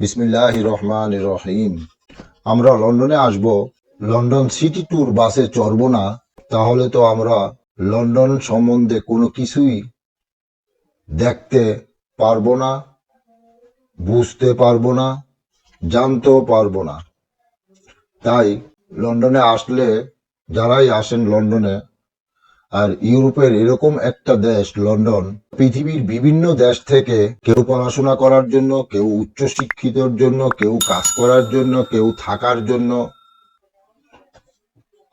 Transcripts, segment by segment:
বিসমিল্লাহ রহমান রহিম আমরা লন্ডনে আসব, লন্ডন সিটি ট্যুর বাসে চড়ব না, তাহলে তো আমরা লন্ডন সম্বন্ধে কোনো কিছুই দেখতে পারব না, বুঝতে পারব না, জানতেও পারব না। তাই লন্ডনে আসলে যারাই আসেন লন্ডনে আর ইউরোপের এরকম একটা দেশ, লন্ডন, পৃথিবীর বিভিন্ন দেশ থেকে কেউ পড়াশোনা করার জন্য, কেউ উচ্চশিক্ষিতর জন্য, কেউ কাজ করার জন্য, কেউ থাকার জন্য।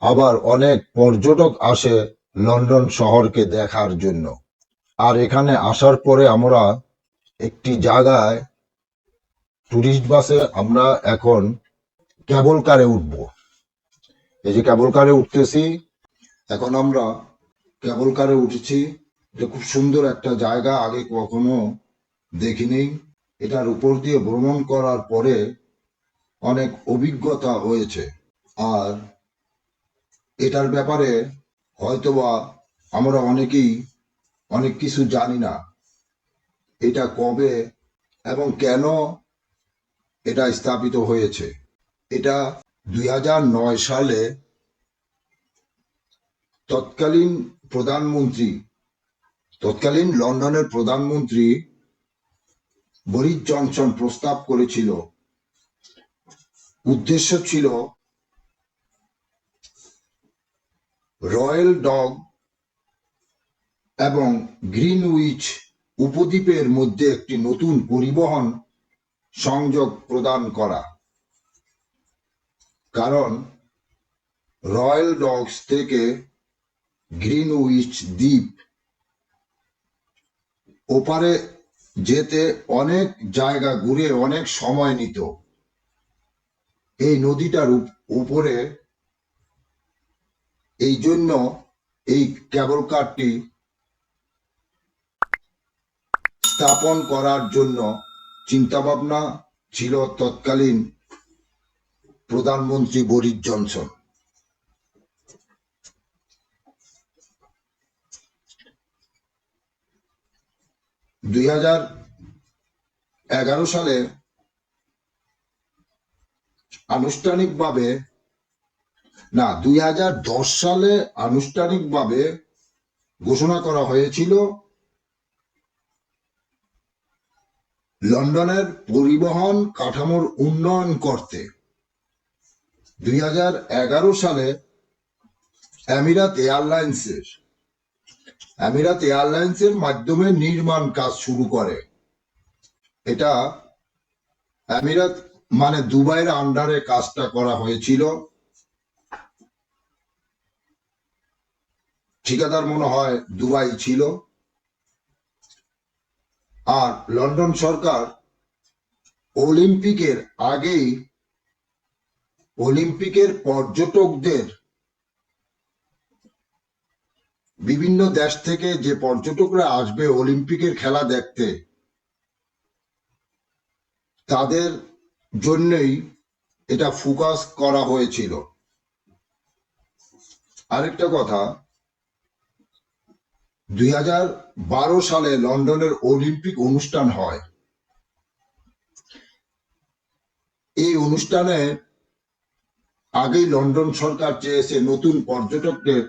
আবার অনেক পর্যটক আসে লন্ডন শহরকে দেখার জন্য। আর এখানে আসার পরে আমরা একটি জায়গায় টুরিস্ট বাসে আমরা এখন কেবল কারে উঠব। এই যে কেবল কারে উঠতেছি, এখন আমরা কেবল কারে উঠেছি এটা খুব সুন্দর একটা জায়গা আগে কখনো দেখিনি। এটার উপর দিয়ে ভ্রমণ করার পরে অনেক অভিজ্ঞতা হয়েছে। আর এটার ব্যাপারে হয়তোবা আমরা অনেকেই অনেক কিছু জানি না। এটা কবে এবং কেন এটা স্থাপিত হয়েছে। এটা দুই হাজার নয় সালে তৎকালীন প্রধানমন্ত্রী, তৎকালীন লন্ডনের প্রধানমন্ত্রী বরিস জনসন প্রস্তাব করেছিল। উদ্দেশ্য ছিল রয়্যাল ডগ এবং গ্রিনউইচ উপদ্বীপের মধ্যে একটি নতুন পরিবহন সংযোগ প্রদান করা। কারণ রয়্যাল ডগস থেকে গ্রিনউইচ দ্বীপ। ওপারে যেতে অনেক জায়গা ঘুরে অনেক সময় নিত। এই নদীটার উপ- উপরে এই জন্য এই কেবল কারটি স্থাপন করার জন্য চিন্তাভাবনা ছিল তৎকালীন প্রধানমন্ত্রী বরিস জনসন। দুই হাজার এগারো সালে আনুষ্ঠানিকভাবে, না, দুই হাজার দশ সালে আনুষ্ঠানিকভাবে ঘোষণা করা হয়েছিল লন্ডনের পরিবহন কাঠামোর উন্নয়ন করতে। দুই হাজার এগারো সালে আমিরাত এয়ারলাইন্সের আমিরাত এয়ারলাইন্সের মাধ্যমে নির্মাণ কাজ শুরু করে। এটা আমিরাত মানে দুবাইয়ের আন্ডারে কাজটা করা হয়েছিল। ঠিকাদার মনে হয় দুবাই ছিল। আর লন্ডন সরকার অলিম্পিকের আগেই অলিম্পিকের পর্যটকদের বিভিন্ন দেশ থেকে যে পর্যটকরা আসবে অলিম্পিকের খেলা দেখতে, তাদের জন্যই এটা ফোকাস করা হয়েছিল। আরেকটা কথা, দুই হাজার বারো সালে লন্ডনের অলিম্পিক অনুষ্ঠান হয়। এই অনুষ্ঠানে আগেই লন্ডন সরকার চেয়েছে নতুন পর্যটকদের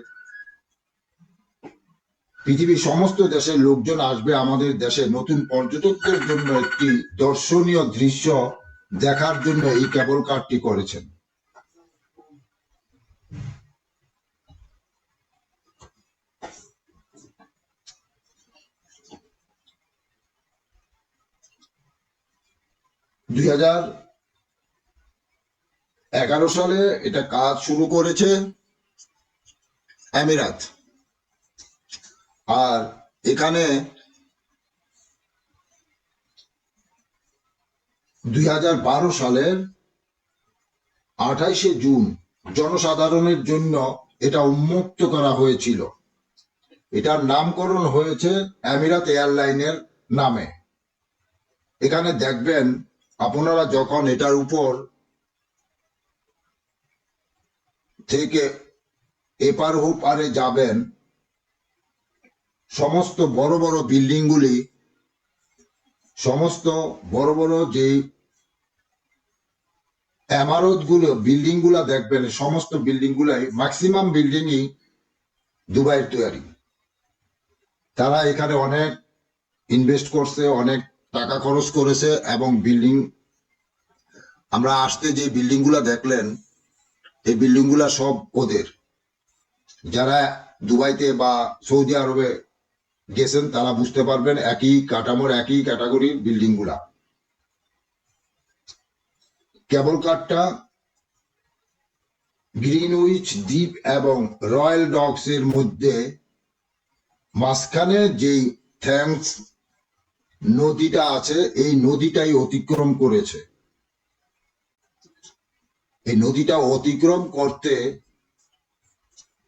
পৃথিবীর সমস্ত দেশের লোকজন আসবে আমাদের দেশে নতুন পর্যটকদের জন্য একটি দর্শনীয় দৃশ্য দেখার জন্য এই কেবল কারটি করেছেন। দুই হাজার এগারো সালে এটা কাজ শুরু করেছে আমিরাত আর এখানে দুই হাজার বারো সালের আঠাইশে জুন জনসাধারণের জন্য এটা উন্মুক্ত করা হয়েছিল। এটার নামকরণ হয়েছে আমিরাত এয়ারলাইনের নামে। এখানে দেখবেন আপনারা যখন এটার উপর থেকে এপার ওপারে যাবেন সমস্ত বড় বড় বিল্ডিংগুলি, সমস্ত বড় বড় যে এমারতগুলো বিল্ডিংগুলা দেখবেন, সমস্ত বিল্ডিং গুলাই ম্যাক্সিমাম বিল্ডিংই দুবাইয়ের তৈরি তারা এখানে অনেক ইনভেস্ট করছে, অনেক টাকা খরচ করেছে এবং বিল্ডিং, আমরা আসতে যে বিল্ডিংগুলা দেখলেন, এই বিল্ডিংগুলা সব ওদের। যারা দুবাইতে বা সৌদি আরবে গেছেন, তারা বুঝতে পারবেন একই কাঠামোর, একই ক্যাটাগরির বিল্ডিংগুলা কেবল কারটা গ্রিনউইচ দ্বীপ এবং রয়্যাল ডগস এর মধ্যে মাঝখানে যেই থ্যাংস নদীটা আছে, এই নদীটাই অতিক্রম করেছে। এই নদীটা অতিক্রম করতে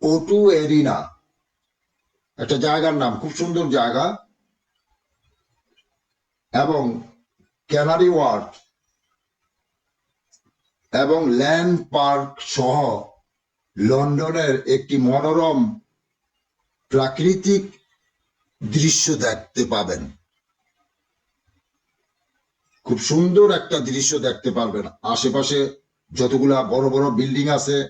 ওটু এরিনা একটা জায়গার নাম, খুব সুন্দর জায়গা। এবং ক্যানারি ওয়ার্ড এবং ল্যান্ড পার্ক সহ লন্ডনের একটি মনোরম প্রাকৃতিক দৃশ্য দেখতে পাবেন। খুব সুন্দর একটা দৃশ্য দেখতে পারবেন। আশেপাশে যতগুলা বড় বড় বিল্ডিং আছে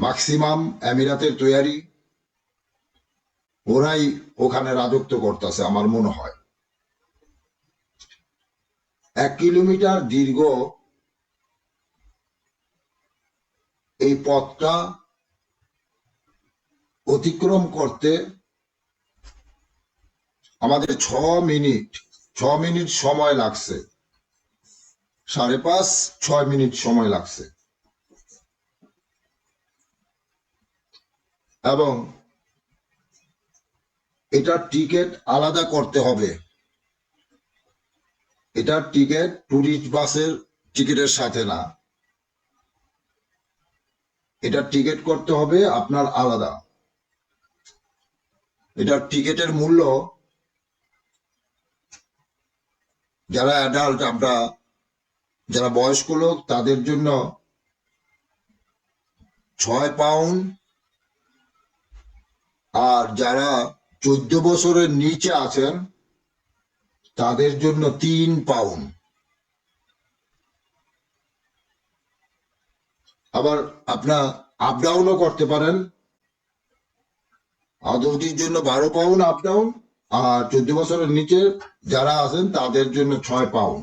ম্যাক্সিমাম আমিরাতের তৈরি ওরাই ওখানে রাজত্ব করতেছে, আমার মনে হয়। এক কিলোমিটার দীর্ঘ এই পথটা অতিক্রম করতে আমাদের ছ মিনিট ছ মিনিট সময় লাগছে। সাড়ে পাঁচ ছয় মিনিট সময় লাগছে। এবং এটার টিকিট আলাদা করতে হবে। এটার টিকিট টুরিস্ট বাসের টিকিটের সাথে না। এটার টিকিট করতে হবে আপনার আলাদা। এটার টিকিটের মূল্য যারা অ্যাডাল্ট আমরা যারা বয়স্ক লোক, তাদের জন্য ছয় পাউন্ড আর যারা চোদ্দ বছরের নিচে আছেন, তাদের জন্য তিন পাউন্ড। আবার আপনার আপ ডাউনও করতে পারেন। আদৌটির জন্য বারো পাউন্ড আপ ডাউন আর চোদ্দ বছরের নিচে যারা আছেন, তাদের জন্য ছয় পাউন্ড।